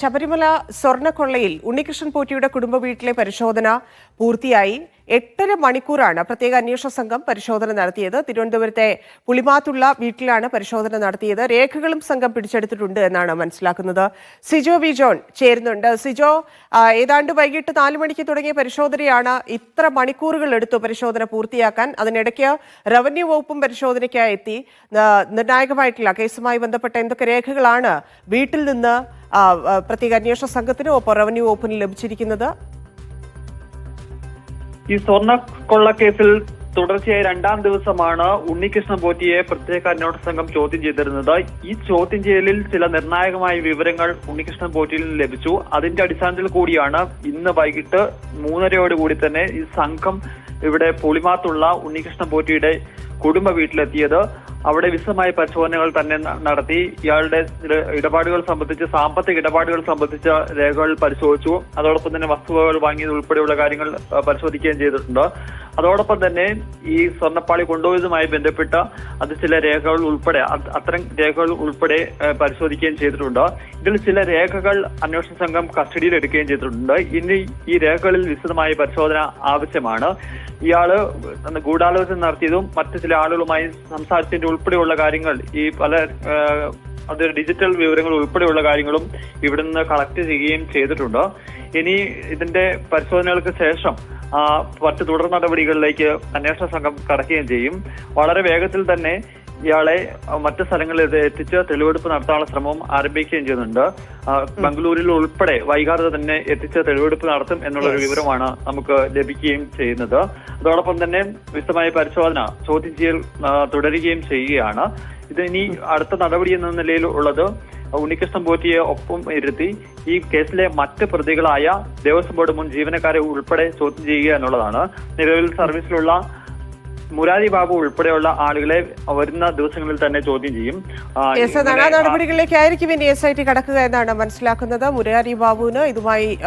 ശബരിമല സ്വർണക്കൊള്ളയിൽ ഉണ്ണികൃഷ്ണൻ പോറ്റിയുടെ കുടുംബ വീട്ടിലെ പരിശോധന പൂർത്തിയായി. എട്ടര മണിക്കൂറാണ് പ്രത്യേക അന്വേഷണ സംഘം പരിശോധന നടത്തിയത്. തിരുവനന്തപുരത്തെ പുളിമാത്തുള്ള വീട്ടിലാണ് പരിശോധന നടത്തിയത്. രേഖകളും സംഘം പിടിച്ചെടുത്തിട്ടുണ്ട് എന്നാണ് മനസ്സിലാക്കുന്നത്. സിജോ വി ജോൺ ചേരുന്നുണ്ട്. സിജോ ഏതാണ്ട് വൈകിട്ട് നാല് മണിക്ക് തുടങ്ങിയ പരിശോധനയാണ് ഇത്ര മണിക്കൂറുകൾ എടുത്തു പരിശോധന പൂർത്തിയാക്കാൻ. അതിനിടയ്ക്ക് റവന്യൂ വകുപ്പും പരിശോധനയ്ക്കായി എത്തി. നിർണായകമായിട്ടുള്ള കേസുമായി ബന്ധപ്പെട്ട എന്തൊക്കെ രേഖകളാണ് വീട്ടിൽ നിന്ന് പ്രത്യേക അന്വേഷണ സംഘത്തിനും ഒപ്പം റവന്യൂ വകുപ്പിന് ലഭിച്ചിരിക്കുന്നത്? ഈ സ്വർണ കൊള്ളക്കേസിൽ തുടർച്ചയായി രണ്ടാം ദിവസമാണ് ഉണ്ണികൃഷ്ണൻ പോറ്റിയെ പ്രത്യേക അന്വേഷണ സംഘം ചോദ്യം ചെയ്തിരുന്നത്. ഈ ചോദ്യം ചെയ്യലിൽ ചില നിർണായകമായ വിവരങ്ങൾ ഉണ്ണികൃഷ്ണൻ പോറ്റിയിൽ നിന്ന് ലഭിച്ചു. അതിന്റെ അടിസ്ഥാനത്തിൽ കൂടിയാണ് ഇന്ന് വൈകിട്ട് മൂന്നരയോട് കൂടി തന്നെ ഈ സംഘം ഇവിടെ പുളിമാത്തുള്ള ഉണ്ണികൃഷ്ണൻ പോറ്റിയുടെ കുടുംബ വീട്ടിലെത്തിയത്. അവിടെ വിശദമായ പരിശോധനകൾ തന്നെ നടത്തി. ഇയാളുടെ ഇട- ഇടപാടുകൾ സംബന്ധിച്ച് സാമ്പത്തിക ഇടപാടുകൾ സംബന്ധിച്ച രേഖകൾ പരിശോധിച്ചു. അതോടൊപ്പം തന്നെ വസ്തുവകൾ വാങ്ങിയത് ഉൾപ്പെടെയുള്ള കാര്യങ്ങൾ പരിശോധിക്കുകയും ചെയ്തിട്ടുണ്ട്. അതോടൊപ്പം തന്നെ ഈ സ്വർണപ്പാളി കൊണ്ടുപോയതുമായി ബന്ധപ്പെട്ട അത് ചില രേഖകൾ ഉൾപ്പെടെ അത്തരം രേഖകൾ ഉൾപ്പെടെ പരിശോധിക്കുകയും ചെയ്തിട്ടുണ്ട്. ഇതിൽ ചില രേഖകൾ അന്വേഷണ സംഘം കസ്റ്റഡിയിൽ എടുക്കുകയും ചെയ്തിട്ടുണ്ട്. ഇനി ഈ രേഖകളിൽ വിശദമായ പരിശോധന ആവശ്യമാണ്. ഇയാൾ ഗൂഢാലോചന നടത്തിയതും മറ്റു ചില ആളുകളുമായി സംസാരിച്ചതിന്റെ ഉൾപ്പെടെയുള്ള കാര്യങ്ങൾ ഈ പല അത് ഡിജിറ്റൽ വിവരങ്ങൾ ഉൾപ്പെടെയുള്ള കാര്യങ്ങളും ഇവിടുന്ന് കളക്ട് ചെയ്യുകയും ചെയ്തിട്ടുണ്ട്. ഇനി ഇതിന്റെ പരിശോധനകൾക്ക് ശേഷം മറ്റ് തുടർ നടപടികളിലേക്ക് അന്വേഷണ സംഘം കടക്കുകയും ചെയ്യും. വളരെ വേഗത്തിൽ തന്നെ ഇയാളെ മറ്റു സ്ഥലങ്ങളിൽ എത്തിച്ച് തെളിവെടുപ്പ് നടത്താനുള്ള ശ്രമവും ആരംഭിക്കുകയും ചെയ്യുന്നുണ്ട്. ബംഗളൂരിൽ ഉൾപ്പെടെ വൈകാതെ തന്നെ എത്തിച്ച് തെളിവെടുപ്പ് നടത്തും എന്നുള്ള ഒരു വിവരമാണ് നമുക്ക് ലഭിക്കുകയും ചെയ്യുന്നത്. അതോടൊപ്പം തന്നെ വിശദമായ പരിശോധന ചോദ്യം ചെയ്യൽ തുടരുകയും ചെയ്യുകയാണ്. ഇത് ഇനി അടുത്ത നടപടി എന്ന നിലയിൽ ഉള്ളത് ഉണ്ണികൃഷ്ണൻ പോറ്റിയെ ഒപ്പം ഇരുത്തി ഈ കേസിലെ മറ്റ് പ്രതികളായ ദേവസ്വം ബോർഡ് മുൻ ജീവനക്കാരെ ഉൾപ്പെടെ ചോദ്യം ചെയ്യുക എന്നുള്ളതാണ്. നിലവിൽ സർവീസിലുള്ള മുരാരി ബാബു ഉൾപ്പെടെയുള്ള ആളുകളെ വരുന്ന ദിവസങ്ങളിൽ തന്നെ ചോദ്യം ചെയ്യും. ആ, നടപടികളിലേക്കായിരിക്കും ഇനി എസ് ഐ ടി കടക്കുക എന്നാണ് മനസ്സിലാക്കുന്നത്. മുരാരി ബാബുവിന് ഇതുമായി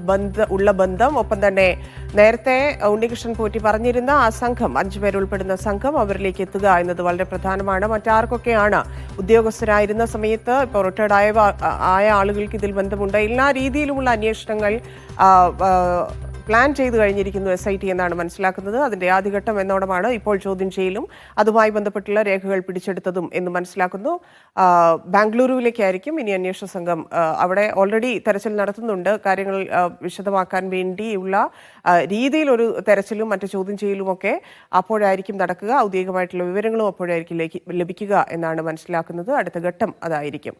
ബന്ധ ഉള്ള ബന്ധം. ഒപ്പം തന്നെ നേരത്തെ ഉണ്ണികൃഷ്ണൻ പോറ്റി പറഞ്ഞിരുന്ന ആ സംഘം അഞ്ചു പേരുൾപ്പെടുന്ന സംഘം അവരിലേക്ക് എത്തുക എന്നത് വളരെ പ്രധാനമാണ്. മറ്റാർക്കൊക്കെയാണ് ഉദ്യോഗസ്ഥരായിരുന്ന സമയത്ത് ഇപ്പോൾ റിട്ടയർഡ് ആയ ആയ ആളുകൾക്ക് ഇതിൽ ബന്ധമുണ്ട്. എല്ലാ രീതിയിലുമുള്ള അന്വേഷണങ്ങൾ പ്ലാൻ ചെയ്തു കഴിഞ്ഞിരിക്കുന്നു എസ് ഐ ടി എന്നാണ് മനസ്സിലാക്കുന്നത്. അതിന്റെ ആദ്യഘട്ടം എന്നോടമാണ് ഇപ്പോൾ ചോദ്യം ചെയ്യലും. അതുമായി ബന്ധപ്പെട്ടുള്ള രേഖകൾ പിടിച്ചെടുത്തതും എന്ന് മനസ്സിലാക്കുന്നു. ബാംഗ്ലൂരുവിലേക്കായിരിക്കും ഇനി അന്വേഷണ സംഘം. അവിടെ ഓൾറെഡി തെരച്ചിൽ നടത്തുന്നുണ്ട്. കാര്യങ്ങൾ വിശദമാക്കാൻ വേണ്ടിയുള്ള രീതിയിൽ ഒരു തെരച്ചിലും മറ്റു ചോദ്യം ചെയ്യലും ഒക്കെ അപ്പോഴായിരിക്കും നടക്കുക. ഔദ്യോഗികമായിട്ടുള്ള വിവരങ്ങളും അപ്പോഴായിരിക്കും ലഭി- ലഭിക്കുക എന്നാണ് മനസ്സിലാക്കുന്നത്. അടുത്ത ഘട്ടം അതായിരിക്കും.